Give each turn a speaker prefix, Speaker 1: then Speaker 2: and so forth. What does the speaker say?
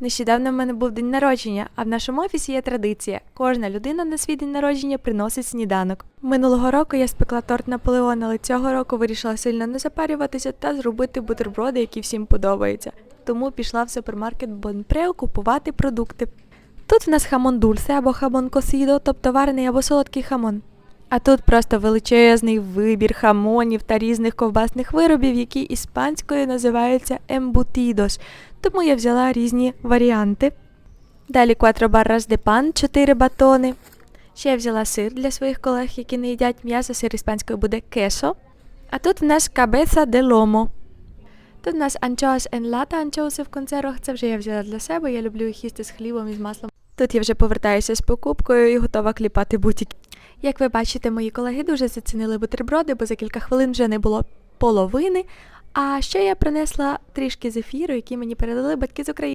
Speaker 1: Нещодавно в мене був день народження, а в нашому офісі є традиція. Кожна людина на свій день народження приносить сніданок. Минулого року я спекла торт Наполеон, але цього року вирішила сильно не запарюватися та зробити бутерброди, які всім подобаються. Тому пішла в супермаркет Бонпрео купувати продукти. Тут в нас хамон дульсе або хамон косідо, тобто варений або солодкий хамон. А тут просто величезний вибір хамонів та різних ковбасних виробів, які іспанською називаються ембутідос. Тому я взяла різні варіанти. Далі barras de pan, 4 батони. Ще я взяла сир для своїх колег, які не їдять м'ясо, сир іспанською буде queso. А тут в нас cabeza de lomo. Тут в нас en lata, анчоуси в консервах. Це вже я взяла для себе. Я люблю їх їсти з хлібом і з маслом. Тут я вже повертаюся з покупкою і готова кліпати бутики. Як ви бачите, мої колеги дуже зацінили бутерброди, бо за кілька хвилин вже не було половини. А ще я принесла трішки зефіру, який мені передали батьки з України.